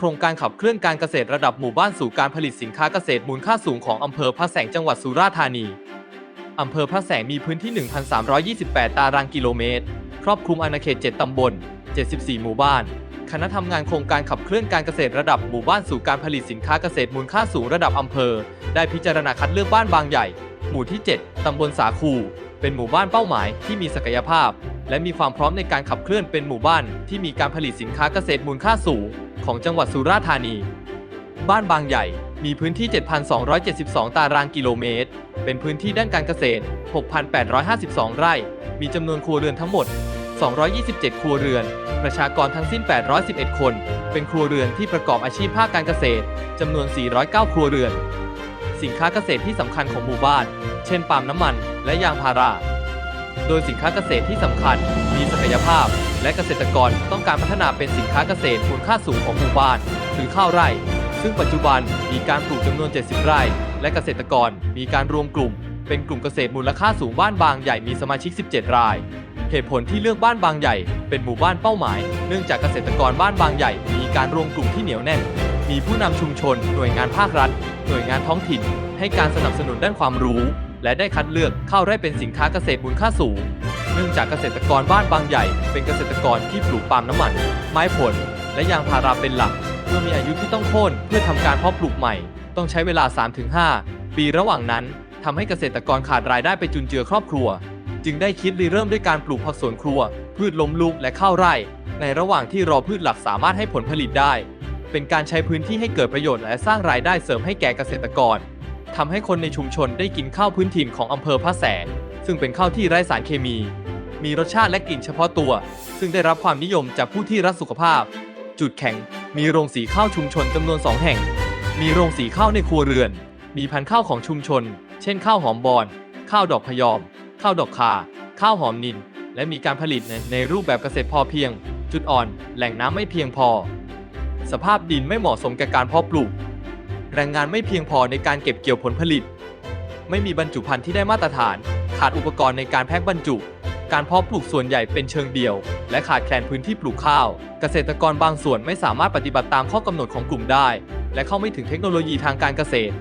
โครงการขับเคลื่อนการเกษตรระดับหมู่บ้านสู่การผลิตสินค้าเกษตรมูลค่าสูงของอำเภอพระแสงจังหวัดสุราษฎร์ธานีอำเภอพระแสงมีพื้นที่ 1,328 ตารางกิโลเมตร ครอบคลุมอาณาเขต 7 ตำบล 74 หมู่บ้าน คณะทำงานโครงการขับเคลื่อนการเกษตรระดับหมู่บ้านสู่การผลิตสินค้าเกษตรมูลค่าสูงระดับอำเภอ ได้พิจารณาคัดเลือกบ้านบางใหญ่ หมู่ที่ 7 ตำบลสาคู เป็นหมู่บ้านเป้าหมายที่มีศักยภาพ และมีความพร้อมในการขับเคลื่อนเป็นหมู่บ้านที่มีการผลิตสินค้าเกษตรมูลค่าสูงของจังหวัดสุราษฎร์ธานี บ้านบางใหญ่มีพื้นที่ 7,272 ตารางกิโลเมตร เป็นพื้นที่ด้านการเกษตร 6,852 ไร่ มีจำนวนครัวเรือนทั้งหมด 227 ครัวเรือน ประชากรทั้งสิ้น 811 คน เป็นครัวเรือนที่ประกอบอาชีพภาคการเกษตร จำนวน 409 ครัวเรือน สินค้าเกษตรที่สำคัญของหมู่บ้าน เช่นปาล์มน้ำมัน และยางพารา โดยสินค้าเกษตรที่สำคัญ มีศักยภาพ และเกษตรกรต้องการพัฒนาเป็นสินค้าเกษตรมูลค่าสูงของหมู่บ้านคือข้าวไร่ ซึ่งปัจจุบันมีการปลูกจำนวน 70 ไร่ และเกษตรกรมีการรวมกลุ่ม เป็นกลุ่มเกษตรมูลค่าสูงบ้านบางใหญ่มีสมาชิก 17 ราย เหตุผลที่เลือกบ้านบางใหญ่ เป็นหมู่บ้านเป้าหมาย เนื่องจากเกษตรกรบ้านบางใหญ่ มีการรวมกลุ่มที่เหนียวแน่น มีผู้นำชุมชน หน่วยงานภาครัฐ หน่วยงานท้องถิ่น ให้การสนับสนุนด้านความรู้ และได้คัดเลือกข้าวไร่เป็นสินค้าเกษตรมูลค่าสูง เนื่องจากเกษตรกรบ้านบางใหญ่ เป็นเกษตรกรที่ปลูกปาล์มน้ำมัน ไม้ผล และยางพาราเป็นหลัก เมื่อมีอายุที่ต้องโค่นเพื่อทำการเพาะปลูกใหม่ ต้องใช้เวลา 3-5 ปีระหว่างนั้นทำให้เกษตรกรขาดรายได้ไปจุนเจือครอบครัว จึงได้คิดริเริ่มด้วยการปลูกผักสวนครัว พืชล้มลุกและข้าวไร่ ในระหว่างที่รอพืชหลักสามารถให้ผลผลิตได้ เป็นการใช้พื้นที่ให้เกิดประโยชน์และสร้างรายได้เสริมให้แก่เกษตรกร ทำให้คนในชุมชนได้กินข้าวพื้นถิ่นของอำเภอพระแสง ซึ่งเป็นข้าวที่ไร้สารเคมี มีรสชาติและกลิ่นเฉพาะตัว ซึ่งได้รับความนิยมจากผู้ที่รักสุขภาพ จุดแข็ง มีโรงสีข้าวชุมชนจำนวน 2 แห่ง มีโรงสีข้าวในครัวเรือน มีพันธุ์ข้าวของชุมชน เช่นข้าวหอมบอน ข้าวดอกพยอม ข้าวดอกคา ข้าวหอมนิน และมีการผลิตในในรูปแบบเกษตรพอเพียง จุดอ่อน แหล่งน้ำไม่เพียงพอ สภาพดินไม่เหมาะสมแก่การเพาะปลูก แรงงานไม่เพียงพอในการเก็บเกี่ยวผลผลิต ไม่มีบรรจุภัณฑ์ที่ได้มาตรฐาน ขาดอุปกรณ์ในการแพ็คบรรจุ การเพาะปลูกส่วนใหญ่เป็นเชิงเดี่ยว และขาดแคลนพื้นที่ปลูกข้าว เกษตรกรบางส่วนไม่สามารถปฏิบัติตามข้อกำหนดของกลุ่มได้ และเข้าไม่ถึงเทคโนโลยีทางการเกษตร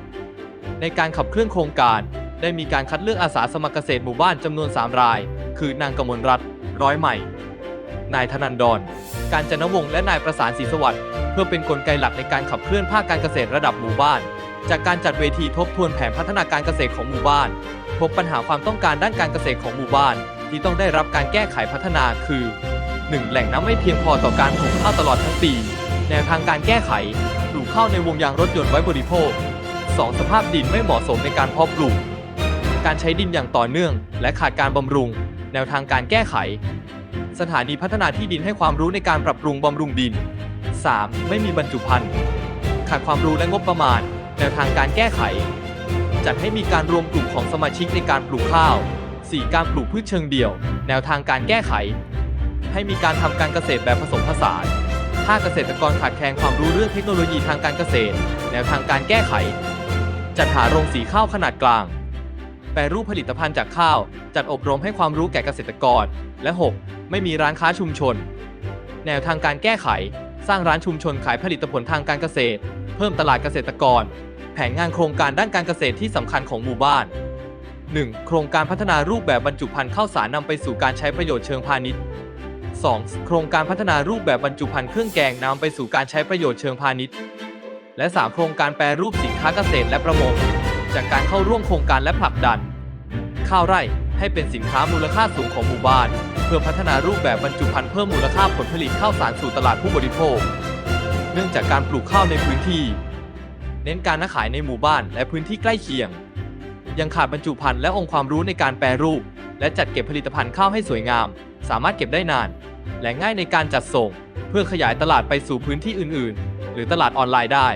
ในการขับเคลื่อนโครงการ ได้มีการคัดเลือกอาสาสมัครเกษตรหมู่บ้านจำนวน 3 ราย คือนางกมลรัตน์ร้อยใหม่ นายธนันดร การจนวงศ์และนายประสานศรีสวัสดิ์เพื่อเป็นนกลไกหลักในการขับเคลื่อนภาคการเกษตรระดับหมู่บ้าน จากการจัดเวทีทบทวนแผนพัฒนาการเกษตรของหมู่บ้านพบปัญหาความต้องการด้านการเกษตรของหมู่บ้าน ที่ต้องได้รับการแก้ไขพัฒนาคือ 1. แหล่งน้ำไม่เพียงพอต่อการปลูกข้าวตลอดทั้งปี แนวทางการแก้ไขปลูกข้าวในวงยางรถยนต์ไว้บริโภค 2. สภาพดินไม่เหมาะสมในการเพาะปลูก การใช้ดินอย่างต่อเนื่อง และขาดการบำรุง แนวทางการแก้ไข สถานีพัฒนาที่ดินให้ความรู้ในการปรับปรุงบำรุงดิน 3. ไม่มีบรรจุภัณฑ์ขาดความรู้และงบประมาณ แนวทางการแก้ไข จัดให้มีการรวมกลุ่มของสมาชิกในการปลูกข้าว 4. การปลูกพืชเชิงเดี่ยว แนวทางการแก้ไข ให้มีการทำการเกษตรแบบผสมผสานถ้าเกษตรกรขาดแคลนความรู้เรื่องเทคโนโลยีทางการเกษตร แนวทางการแก้ไข จัดหาโรงสีข้าวขนาดกลาง ปรรูปผลิตภัณฑ์จากข้าว จัดอบรมให้ความรู้แก่เกษตรกร และ 6. ไม่มีร้านค้าชุมชน แนวทางการแก้ไข สร้างร้านชุมชนขายผลิตผลทางการเกษตร เพิ่มตลาดเกษตรกร แผนงานโครงการด้านการเกษตรที่สำคัญของหมู่บ้าน 1. โครงการพัฒนารูปแบบบรรจุภัณฑ์ข้าวสารนำไปสู่การใช้ประโยชน์เชิงพาณิชย์ 2. โครงการพัฒนารูปแบบบรรจุภัณฑ์เครื่องแกงนำไปสู่การใช้ประโยชน์เชิงพาณิชย์ และ 3 โครงการแปรรูปสินค้าเกษตรและประมง จากการเข้าร่วมโครงการและผลักดัน ข้าวไร่ให้เป็นสินค้ามูลค่าสูงของหมู่บ้าน เพื่อพัฒนารูปแบบบรรจุภัณฑ์เพิ่มมูลค่าผลผลิตข้าวสารสู่ตลาดผู้บริโภค เนื่องจากการปลูกข้าวในพื้นที่ เน้นการค้าขายในหมู่บ้านและพื้นที่ใกล้เคียง ยังขาดบรรจุภัณฑ์และองค์ความรู้ในการแปรรูป และจัดเก็บผลิตภัณฑ์ข้าวให้สวยงาม สามารถเก็บได้นาน และง่ายในการจัดส่ง เพื่อขยายตลาดไปสู่พื้นที่อื่น ๆ หรือตลาดออนไลน์ได้